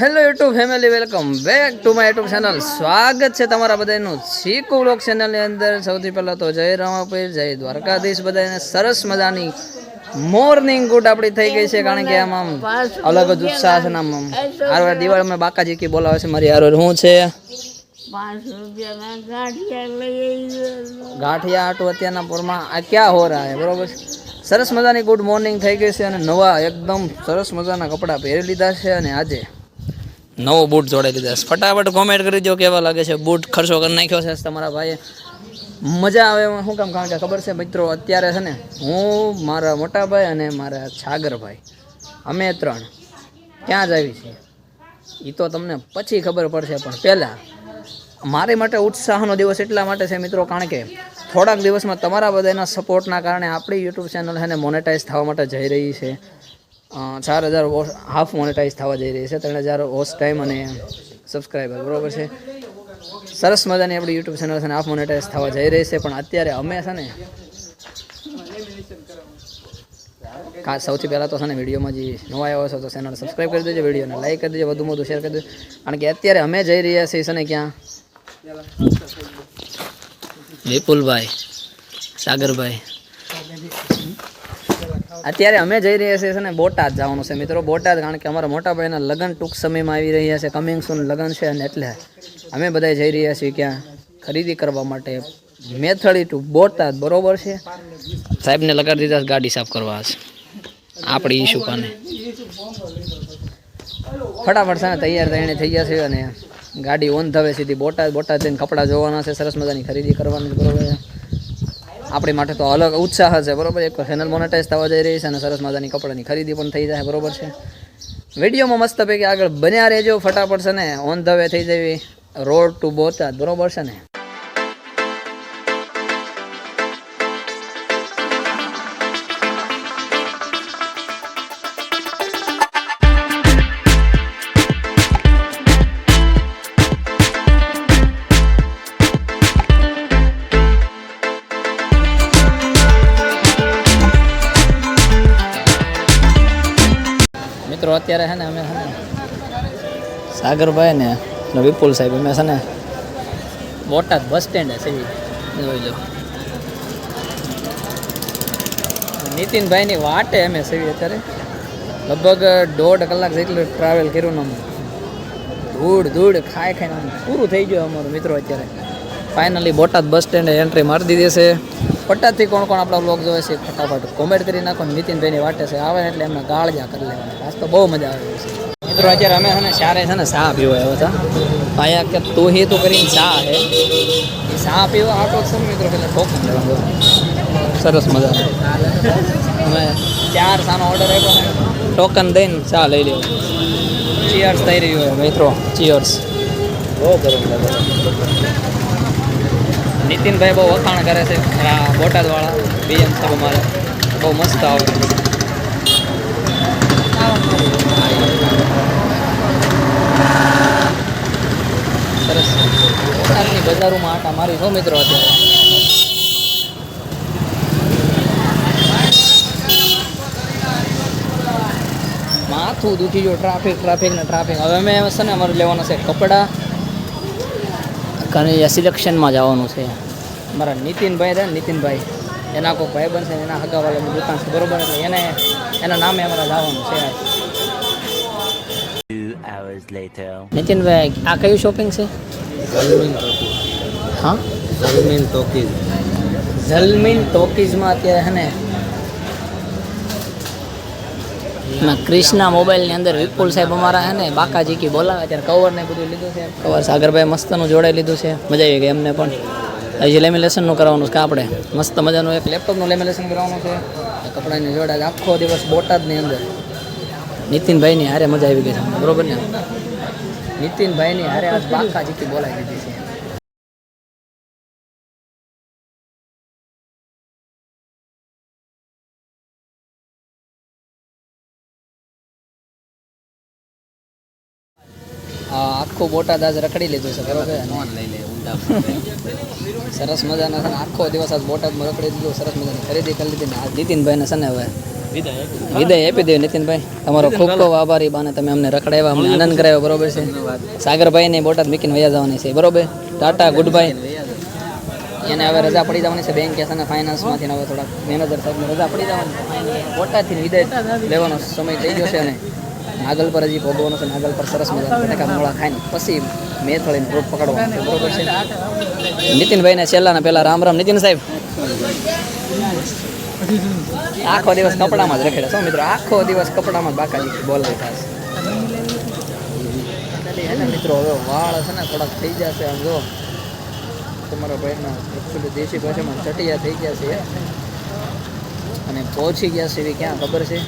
Hello YouTube family welcome back to my YouTube channel સ્વાગત છે તમારા બધાનું શીખુ વ્લોગ ચેનલની અંદર. સૌથી પહેલાં તો જય રામાપીર જય દ્વારકાધીશ. બધાને સરસ મજાની મોર્નિંગ ગુડ આપણી થઈ ગઈ છે કારણ કે આમ આમ અલગ જ ઉત્સાહ છે આમ. આમ હારવાર દિવાળીમાં બાકાજી કી બોલાવે છે મારી હારવાર હું છે? ગાંઠિયા આટું અત્યારના પોરમાં આ ક્યાં હો રહા હે બરોબર સરસ મજાની ગુડ મોર્નિંગ થઈ ગઈ છે અને નવા એકદમ સરસ મજાના કપડાં પહેરી લીધા છે અને આજે નવો બૂટ જોડાઈ લીધા ફટાફટ કોમેન્ટ કરી દો કેવા લાગે છે બૂટ. ખર્ચો કરી નાખ્યો છે તમારા ભાઈએ. મજા આવે એમાં શું કામ? કારણ કે ખબર છે મિત્રો, અત્યારે છે ને હું, મારા મોટાભાઈ અને મારા છાગરભાઈ, અમે ત્રણ ક્યાં જ આવી છીએ? એ તો તમને પછી ખબર પડશે, પણ પહેલાં મારી માટે ઉત્સાહનો દિવસ એટલા માટે છે મિત્રો, કારણ કે થોડાક દિવસમાં તમારા બધાના સપોર્ટના કારણે આપણી યુટ્યુબ ચેનલ છે ને મોનેટાઈઝ થવા માટે જઈ રહી છે. ચાર હજાર હાફ મોનેટાઈઝ થવા જઈ રહી છે, ત્રણ હજાર વોચ ટાઈમ અને સબસ્ક્રાઈબર બરાબર છે. સરસ મજાની આપણી યુટ્યુબ ચેનલ છે ને હાફ મોનેટાઈઝ થવા જઈ રહી છે, પણ અત્યારે અમે છે ને કા સૌથી પહેલાં તો છે ને વિડીયોમાં જે નવા આવ્યો છો તો ચેનલ સબસ્ક્રાઈબ કરી દેજો, વિડીયોને લાઈક કરી દેજો, વધુમાં વધુ શેર કરી દેજો. કારણ કે અત્યારે અમે જઈ રહ્યા છીએ છે ને ક્યાં? વિપુલભાઈ, સાગરભાઈ. અત્યારે અમે જઈ રહ્યા છીએ છે ને બોટાદ જવાનું છે મિત્રો. બોટાદ કારણ કે અમારા મોટા ભાઈના લગ્ન ટૂંક સમયમાં આવી રહ્યા છે. કમિંગ સુન લગ્ન છે અને એટલે અમે બધા જઈ રહ્યા છીએ ક્યાં? ખરીદી કરવા માટે મેથળી ટુ બોટાદ બરોબર છે? સાહેબને લગાડી દીધા ગાડી સાફ કરવા છે. આપણી ઈશુ પાને ફટાફટ છે તૈયાર થઈને થઈ ગયા છે અને ગાડી ઓન થવે સીધી. બોટાદ બોટાદ જઈને કપડાં જોવાના છે. સરસ મજાની ખરીદી કરવાની બરોબર છે. આપણી માટે તો અલગ ઉત્સાહ છે, બરોબર? એક ચેનલ મોનેટાઈઝ થવા જઈ રહી છે અને સરસ મજાની કપડાની ખરીદી પણ થઈ જાય, બરોબર છે? વિડીયોમાં મસ્ત પૈકી આગળ બન્યા રહેજો, ફટાફટ છે ને ઓન ધ વે થઈ જવી. રોડ ટુ બોતા બરોબર છે ને? મિત્રો, અત્યારે છે ને અમે છે ને સાગરભાઈ ને વિપુલ સાહેબ, અમે છે ને બોટાદ બસ સ્ટેન્ડ છે જોઈ લો. નીતિનભાઈની વાટે અમે સેવી અત્યારે. લગભગ દોઢ કલાક જેટલું ટ્રાવેલ કર્યું અમે. ધૂળ ધૂળ, ખાઈ ખાઈને પૂરું થઈ ગયું અમારું મિત્રો અત્યારે. ફાઇનલી બોટાદ બસ સ્ટેન્ડે એન્ટ્રી મારી દીધી છે. બોટાદથી કોણ કોણ આપણા બ્લોગ જોવે છે ફટાફટ કોમેન્ટ કરી નાખો નીતિનભાઈની વાટે છે, આવે એટલે એમને ગાળજા કરી લેવાના. આજ તો બહુ મજા આવે છે. મિત્રો, અત્યારે અમે છે ને ચારે છે ને ચા પીવા આવ્યા હતા. અહીંયા કે તું હે તું કરીને ચા હે ચા પીવા આટો છે મિત્રો, પેલા ટોકન લેવાનો સરસ મજા અમે ચાર સાનો ઓર્ડર આપ્યો ને ટોકન દઈને ચા લઈ લેવો. ચિયર્સ થઈ રહ્યું હોય, મિત્રો. ચિયર્સ બહુ ગરમ લાગે નીતિનભાઈ બહુ વખાણ કરે છે. આ બોટાદવાળા બીએમ સાહેબ અમારે. બહુ મસ્ત આવે સરસ. બોટાદની બજારોમાં આટા મારી છો મિત્રો અત્યારે. માથું દુખી જો ટ્રાફિક ટ્રાફિક ને ટ્રાફિક હવે અમે છે ને અમારે લેવાના છે કપડાં. કારણ સિલેક્શનમાં જવાનું છે. મારા નીતિનભાઈ રહે ને નીતિનભાઈ. એના કોઈ ભાઈ બનશે એના હગાવાલાની દુકાન છે બરોબર? એટલે એને એના નામે અમારે જવાનું છે નીતિનભાઈ આ કયું શોપિંગ છે? હા? સલમીન ટોકીઝ. ઝલમીન ટોકીઝમાં અત્યારે છે ને ના ક્રિષ્ના મોબાઈલની અંદર વિપુલ સાહેબ અમારા છે ને બાકાજી કી બોલાવે ત્યારે કવર ને બધું લીધું છે. કવર સાગરભાઈ મસ્તનું જોડાઈ લીધું છે. મજા આવી ગઈ એમને પણ. હજી લેમિનેશનનું કરવાનું છે આપણે? મસ્ત મજાનું એક લેપટોપનું લેમિનેશન કરવાનું છે. કપડાની જોડાય આખો દિવસ બોટાદની અંદર. નીતિનભાઈની હારે મજા આવી ગઈ છે બરોબર ને? નીતિનભાઈની હારે આજ બાકાજી કી બોલાવી દીધી. આખું બોટાદ આજ રખડી લીધું છે બરોબર? ફોન લઈ લે. સરસ મજાના છે આખો દિવસ આજ બોટાદમાં રખડી દીધું સરસ મજાની ખરીદી કરી લીધી ને આ નીતિનભાઈને છે ને હવે. વિદાય આપી દે નીતિનભાઈ. તમારો ખૂબ ખૂબ આભારી બાને તમે અમને રખડાવ્યા અમને આનંદ કરાવ્યો બરોબર છે? સાગરભાઈ ને બોટાદ મીકીને વયા જવાની છે બરોબર? ટાટા ગુડ બાય એને હવે રજા પડી જવાની છે બેંક છે અને ફાઇનાન્સમાંથી હવે થોડાક મેનેજર સાહેબને રજા પડી જવાની બોટાદથી વિદાય લેવાનો સમય થઈ ગયો છે અને નાગલ પર હજી ભોગવવાનો છે. નાગલ પર સરસ મજા બટાકા મોળા ખાઈને પછી મેથળીને રોડ પકડવાનો બરોબર છે? નીતિનભાઈને છેલ્લાના પહેલા રામ રામ. નીતિન સાહેબ. આખો દિવસ કપડામાં જ રખેલા છો મિત્રો? આખો દિવસ કપડામાં જ બાકાજી બોલાય ખાસ. મિત્રો હવે વાળ છે ને થોડાક થઈ જશે આમ જો. તમારા ભાઈના એકચ્યુઅલી દેશી ભાષામાં ચટિયા થઈ ગયા છે. અને પહોંચી ગયા છે. એવી ક્યાં ખબર છે?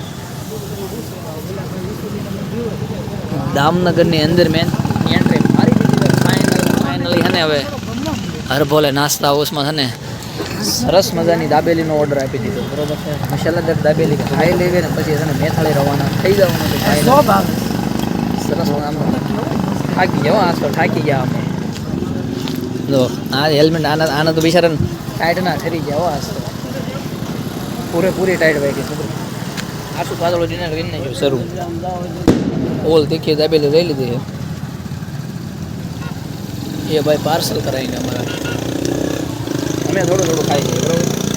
દામનગરની અંદર મેં એન્ટ્રી મારી દીધી ફાઇનલ ફાઇનલી છે ને હવે હરભોલે નાસ્તા હાઉસમાં છે ને સરસ મજાની દાબેલીનો ઓર્ડર આપી દીધો. બરોબર છે? મસાલાદાર દાબેલી ખાઈ લેવી ને પછી છે ને મેથાળી રવાના થઈ જવાનું છે ખાઈને સરસ મજાનું. થાકી ગયા હો, આજ તો થાકી ગયા અમે. જો આ હેલ્મેટ આના આના તો બિચારા ટાઈટ ના ઠરી ગયા હો આજ તો. પૂરેપૂરી ટાઈટ વાગી છે. આસુ પાતળો ડિનર કરીને જો શરૂ. ઓલ તીખી દાબેલી લઈ લીધી છે. એ ભાઈ પાર્સલ કરાવીને અમારા. અમે થોડું થોડું ખાઈ લઈએ, બરોબર?